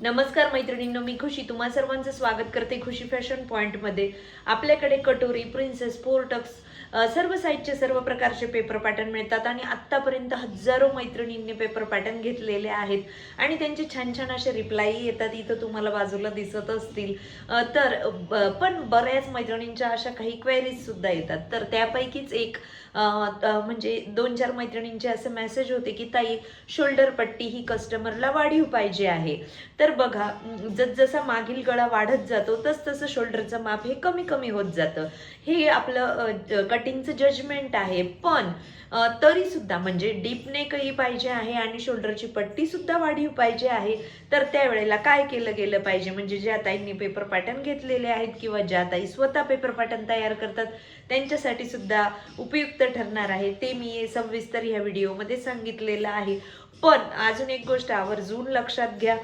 नमस्कार मैत्रिणींनो मी खुशी. तुम्हा सर्वांचं स्वागत करते खुशी फॅशन पॉईंटमध्ये आपल्याकडे कटोरी प्रिन्सेस पोर्टक्स सर्व साईजचे सर्व प्रकारचे पेपर पॅटर्न मिळतात आणि आत्तापर्यंत हजारो मैत्रिणींनी पेपर पॅटर्न घेतलेले आहेत. आणि त्यांचे छान छान असे रिप्लाय येतात इथं तुम्हाला बाजूला दिसत असतील. तर पण बऱ्याच मैत्रिणींच्या अशा काही क्वेरीज सुद्धा येतात. तर त्यापैकीच एक म्हणजे दोन चार मैत्रिणींचे असे मेसेज होते की ताई शोल्डर पट्टी ही कस्टमरला वाढीव पाहिजे आहे. तर बघा जसजसा मागील गळा वाढत जातो तस तसं शोल्डरचं माप हे कमी कमी होत जातं. हे आपलं कटिंगचं जजमेंट आहे. पण तरी सुद्धा म्हणजे डीप नेकही पाहिजे आहे आणि शोल्डरची पट्टी सुद्धा वाढीव पाहिजे आहे तर त्यावेळेला काय केलं गेलं पाहिजे? म्हणजे ज्या ताईंनी पेपर पॅटर्न घेतलेले आहेत किंवा ज्या ताई स्वतः पेपर पॅटर्न तयार करतात त्यांच्यासाठी सुद्धा उपयुक्त ठरणार आहे. ते मी सविस्तर ह्या व्हिडिओमध्ये सांगितलेलं आहे. पण अजून एक गोष्ट आवर्जून लक्षात घ्या.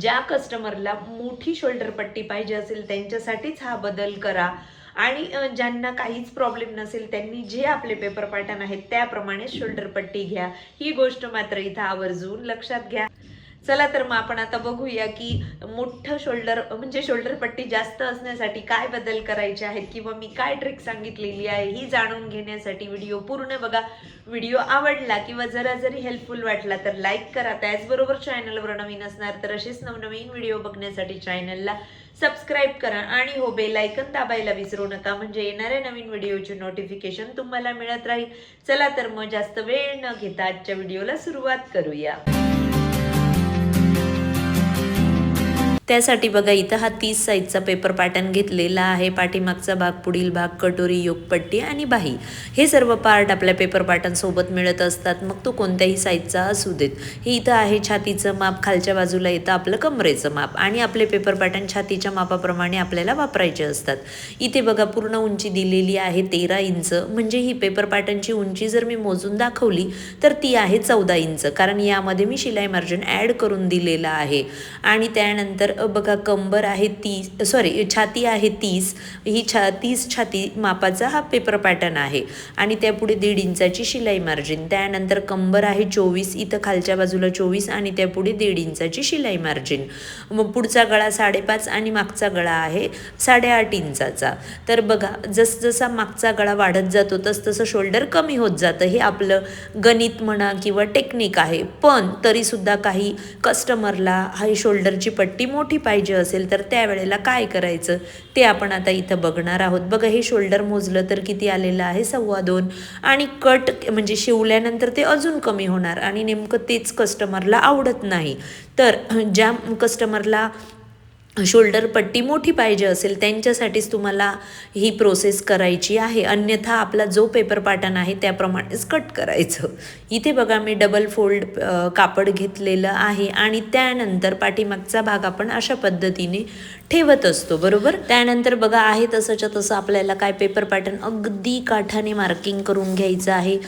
ज्या कस्टमरला मोठी शोल्डर पट्टी पाहिजे असेल त्यांच्यासाठीच हा बदल करा. आणि ज्यांना काहीच प्रॉब्लेम नसेल त्यांनी जे आपले पेपर पॅटर्न आहेत त्याप्रमाणे शोल्डर पट्टी घ्या. ही गोष्ट मात्र इथं आवर्जून लक्षात घ्या. चला तर मग आपण आता बघूया की मोठं शोल्डर म्हणजे शोल्डर पट्टी जास्त असण्यासाठी काय बदल करायचे आहेत किंवा मी काय ट्रिक सांगितलेली आहे ही जाणून घेण्यासाठी व्हिडिओ पूर्ण बघा. व्हिडिओ आवडला किंवा जरा जरी हेल्पफुल वाटला तर लाईक करा. त्याचबरोबर चॅनलवर नवीन असणार तर असेच नवनवीन व्हिडिओ बघण्यासाठी चॅनलला सबस्क्राईब करा आणि हो बेल ऐकन दाबायला विसरू नका. म्हणजे येणाऱ्या नवीन व्हिडिओची नोटिफिकेशन तुम्हाला मिळत राहील. चला तर मग जास्त वेळ न घेता आजच्या व्हिडिओला सुरुवात करूया. त्यासाठी बघा इथं हा तीस साईजचा पेपर पॅटर्न घेतलेला आहे. पाठीमागचा भाग पुढील भाग कटोरी योगपट्टी आणि बाही. हे सर्व पार्ट आपल्या पेपर पॅटर्नसोबत मिळत असतात. मग तो कोणत्याही साईजचा असू देत. हे इथं आहे छातीचं माप. खालच्या बाजूला येतं आपलं कमरेचं माप. आणि आपले पेपर पॅटर्न छातीच्या मापाप्रमाणे आपल्याला वापरायचे असतात. इथे बघा पूर्ण उंची दिलेली आहे तेरा इंच. म्हणजे ही पेपर पॅटर्नची उंची जर मी मोजून दाखवली तर ती आहे चौदा इंच. कारण यामध्ये मी शिलाई मार्जिन ॲड करून दिलेलं आहे. आणि त्यानंतर बघा कंबर आहे तीस सॉरी छाती आहे तीस ही छा तीस छाती मापाचा हा पेपर पॅटर्न आहे. आणि त्यापुढे दीड इंचाची शिलाई मार्जिन त्यानंतर कंबर आहे चोवीस इथं खालच्या बाजूला चोवीस आणि त्यापुढे दीड इंचाची शिलाई मार्जिन मग पुढचा गळा साडेपाच आणि मागचा गळा आहे साडेआठ इंचाचा. तर बघा जसजसा मागचा गळा वाढत जातो तस तसं शोल्डर कमी होत जातं. हे आपलं गणित म्हणा किंवा टेक्निक आहे. पण तरीसुद्धा काही कस्टमरला ही शोल्डरची पट्टी मोठी मोठी पाहिजे असेल तर त्यावेळेला काय करायचं? ते आपण आता इथं बघणार आहोत. बघा हे शोल्डर मोजलं तर किती आलेलं आहे? सव्वा दोन. आणि कट म्हणजे शिवल्यानंतर ते अजून कमी होणार. आणि नेमकं तेच कस्टमरला आवडत नाही. तर ज्या कस्टमरला शोल्डर पट्टी मोठी पाहिजे असेल त्यांच्यासाठीच तुम्हाला ही प्रोसेस करायची आहे. अन्यथा आपला जो पेपर पॅटर्न आहे त्याप्रमाणेच कट करायचं. इथे बघा मी डबल फोल्ड कापड घेतलेलं आहे आणि त्यानंतर पाठीमागचा भाग आपण अशा पद्धतीने ठेवत असतो बरोबर? त्यानंतर बघा आहे तसंच्या तसं आपल्याला काय पेपर पॅटर्न अगदी काठाने मार्किंग करून घ्यायचं आहे.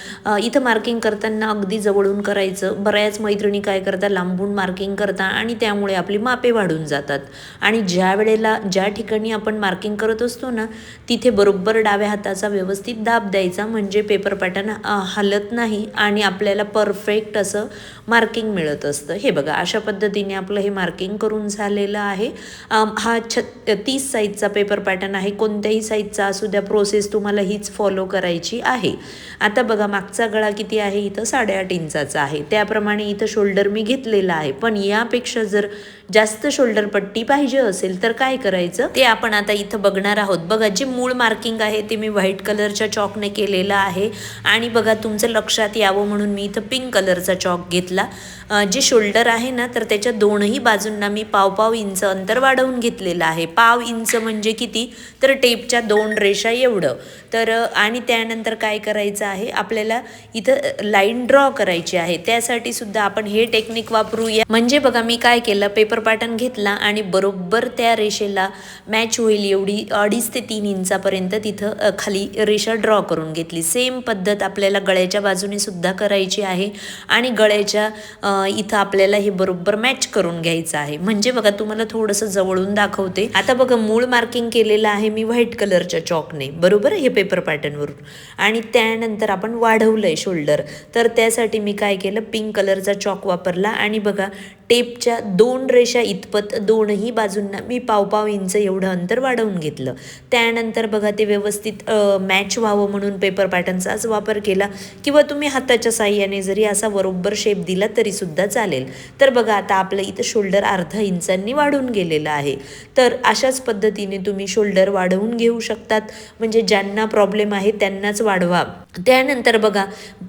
इथं मार्किंग करताना अगदी जवळून करायचं. बऱ्याच मैत्रिणी काय करतात? लांबून मार्किंग करतात आणि त्यामुळे आपली मापे वाढून जातात. आणि ज्या वेळेला ज्या ठिकाणी आपण मार्किंग करत असतो ना तिथे बरोबर डाव्या हाताचा व्यवस्थित दाब द्यायचा म्हणजे पेपर पॅटर्न हलत नाही आणि आपल्याला परफेक्ट असं मार्किंग मिळत असतं. हे बघा अशा पद्धतीने आपलं हे मार्किंग करून झालेलं आहे. हा छ तीस साईजचा पेपर पॅटर्न आहे. कोणत्याही साईजचा असू द्या प्रोसेस तुम्हाला हीच फॉलो करायची आहे. आता बघा मागचा गळा किती आहे? इथं साडेआठ इंचाचा आहे. त्याप्रमाणे इथं शोल्डर मी घेतलेला आहे. पण यापेक्षा जर जास्त शोल्डर पट्टी पाहिजे असेल तर काय करायचं? ते आपण आता इथं बघणार आहोत. बघा जे मूळ मार्किंग आहे ते मी व्हाईट कलरच्या चॉकने केलेलं आहे. आणि बघा तुमचं लक्षात यावं म्हणून मी इथं पिंक कलरचा चॉक घेतला घेतला. जे शोल्डर आहे ना तर त्याच्या दोनही बाजूंना मी पाव पाव इंच अंतर वाढवून घेतलेलं आहे. पाव इंच म्हणजे किती? तर टेपच्या दोन रेषा एवढं. तर आणि त्यानंतर काय करायचं आहे? आपल्याला इथं लाईन ड्रॉ करायची आहे. त्यासाठी सुद्धा आपण हे टेक्निक वापरूया. म्हणजे बघा मी काय केलं? पेपर पॅटर्न घेतला आणि बरोबर त्या रेषेला मॅच होईल एवढी अडीच ते तीन इंचापर्यंत तिथं खाली रेषा ड्रॉ करून घेतली. सेम पद्धत आपल्याला गळ्याच्या बाजूने सुद्धा करायची आहे. आणि गळ्याच्या अ, इथं आपल्याला हे बरोबर मॅच करून घ्यायचं आहे. म्हणजे बघा तुम्हाला थोडंसं जवळून दाखवते. आता बघा मूळ मार्किंग केलेलं आहे मी व्हाईट कलरच्या चॉकने बरोबर हे पेपर पॅटर्नवरून आणि त्यानंतर आपण वाढवलंय शोल्डर तर त्यासाठी मी काय केलं? पिंक कलरचा चॉक वापरला. आणि बघा टेपच्या दोन रेषा इतपत दोनही बाजूंना मी पावपाव इंच एवढं अंतर वाढवून घेतलं. त्यानंतर बघा ते व्यवस्थित मॅच व्हावं म्हणून पेपर पॅटर्नचाच वापर केला किंवा तुम्ही हाताच्या साह्याने जरी असा बरोबर शेप दिला तरीसुद्धा चालेल. तर बघा आता आपलं इथं शोल्डर अर्धा इंचांनी वाढून गेलेलं आहे. तर अशाच पद्धतीने तुम्ही शोल्डर वाढवून घेऊ शकतात. म्हणजे ज्यांना प्रॉब्लेम आहे त्यांनाच वाढवा. त्यानंतर बघा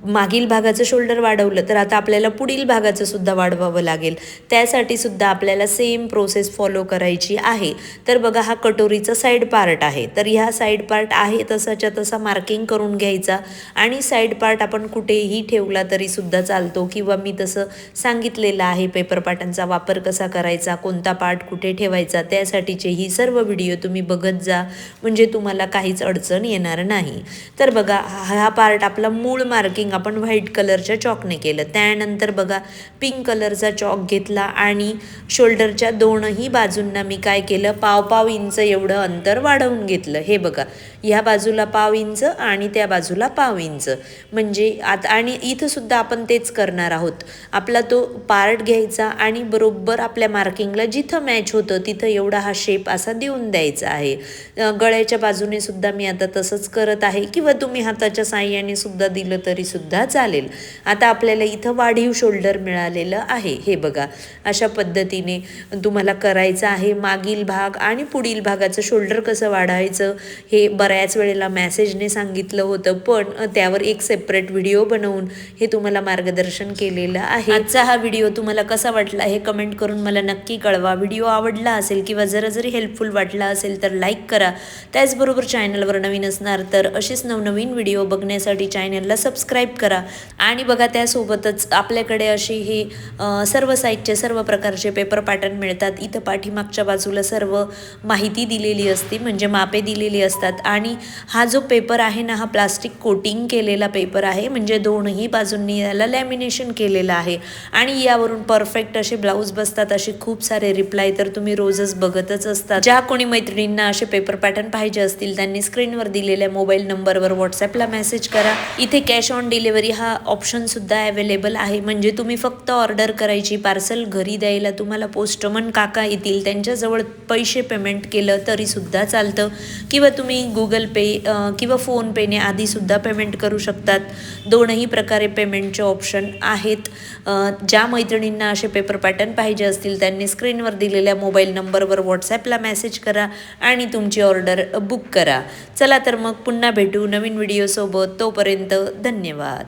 मागील भागाचं शोल्डर वाढवलं तर आता आपल्याला पुढील भागाचं सुद्धा वाढवावं लागेल. त्यासाठी सुद्धा आपल्याला सेम प्रोसेस फॉलो करायची आहे. तर बघा हा कटोरीचा साईड पार्ट आहे. तर ह्या साईड पार्ट आहे तसाच्या तसा मार्किंग करून घ्यायचा. आणि साईड पार्ट आपण कुठेही ठेवला तरी सुद्धा चालतो. किंवा मी तसं सांगितलेलं आहे पेपर पाटांचा वापर कसा करायचा कोणता पार्ट कुठे ठेवायचा त्यासाठीचे ही सर्व व्हिडिओ तुम्ही बघत जा. म्हणजे तुम्हाला काहीच अडचण येणार नाही. तर बघा हा पार्ट आपला मूळ मार्किंग आपण व्हाईट कलरच्या चॉकने केलं. त्यानंतर बघा पिंक कलरचा चॉक घेतला आणि शोल्डरच्या दोनही बाजूंना मी काय केलं? पाव पाव इंच एवढं अंतर वाढवून घेतलं. हे बघा ह्या बाजूला पाव इंच आणि त्या बाजूला पाव इंच. म्हणजे आता आणि इथंसुद्धा आपण तेच करणार आहोत. आपला तो पार्ट घ्यायचा आणि बरोबर आपल्या मार्किंगला जिथं मॅच होतं तिथं एवढा हा शेप असा देऊन द्यायचा आहे. गळ्याच्या बाजूने सुद्धा मी आता तसंच करत आहे किंवा तुम्ही हाताच्या साह्याने सुद्धा दिलं तरी सुद्धा चालेल. आता आपल्याला इथं वाढीव शोल्डर मिळालेलं आहे. हे बघा अशा पद्धतीने तुम्हाला करायचं आहे. मागील भाग आणि पुढील भागाचं शोल्डर कसं वाढायचं हे बऱ्याच वेळेला मॅसेजने सांगितलं होतं पण त्यावर एक सेपरेट व्हिडिओ बनवून हे तुम्हाला मार्गदर्शन केलेलं आहे. आजचा हा व्हिडिओ तुम्हाला कसा वाटला हे कमेंट करून मला नक्की कळवा. व्हिडिओ आवडला असेल किंवा जरा जरी हेल्पफुल वाटला असेल तर लाईक करा. त्याचबरोबर चॅनलवर नवीन असणार तर असेच नवनवीन व्हिडिओ बघण्यासाठी चॅनलला सबस्क्राईब करा. आणि बघा त्यासोबतच आपल्याकडे अशी हे सर्व साईजचे सर्व प्रकारचे पेपर पॅटर्न मिळतात. इथं पाठीमागच्या बाजूला सर्व माहिती दिलेली असते म्हणजे मापे दिलेली असतात. आणि हा जो पेपर आहे ना हा प्लास्टिक कोटिंग केलेला पेपर आहे म्हणजे दोनही बाजूंनी याला लॅमिनेशन केलेलं आहे. आणि यावरून परफेक्ट असे ब्लाऊज बसतात असे खूप सारे रिप्लाय तर तुम्ही रोजच बघतच असतात. ज्या कोणी मैत्रिणींना असे पेपर पॅटर्न पाहिजे असतील त्यांनी स्क्रीनवर दिलेल्या मोबाईल नंबरवर व्हॉट्सॲपला मेसेज करा. इथे कॅश ऑन डिलिव्हरी हा ऑप्शन सुद्धा अवेलेबल आहे म्हणजे तुम्ही फक्त ऑर्डर करायची पार्सल घरी द्यायला तुम्हाला पोस्टमन काका येतील त्यांच्याजवळ पैसे पेमेंट केलं तरी सुद्धा चालतं. किंवा तुम्ही गुगल पे किंवा फोनपेने आधीसुद्धा पेमेंट करू शकतात. दोनही प्रकारे पेमेंटचे ऑप्शन आहेत. ज्या मैत्रिणींना असे पेपर पॅटर्न पाहिजे असतील त्यांनी स्क्रीनवर दिलेल्या मोबाईल नंबरवर व्हॉट्सॲपला मेसेज करा आणि तुमची ऑर्डर बुक करा. चला तर मग पुन्हा भेटू नवीन व्हिडिओसोबत तोपर्यंत धन्यवाद.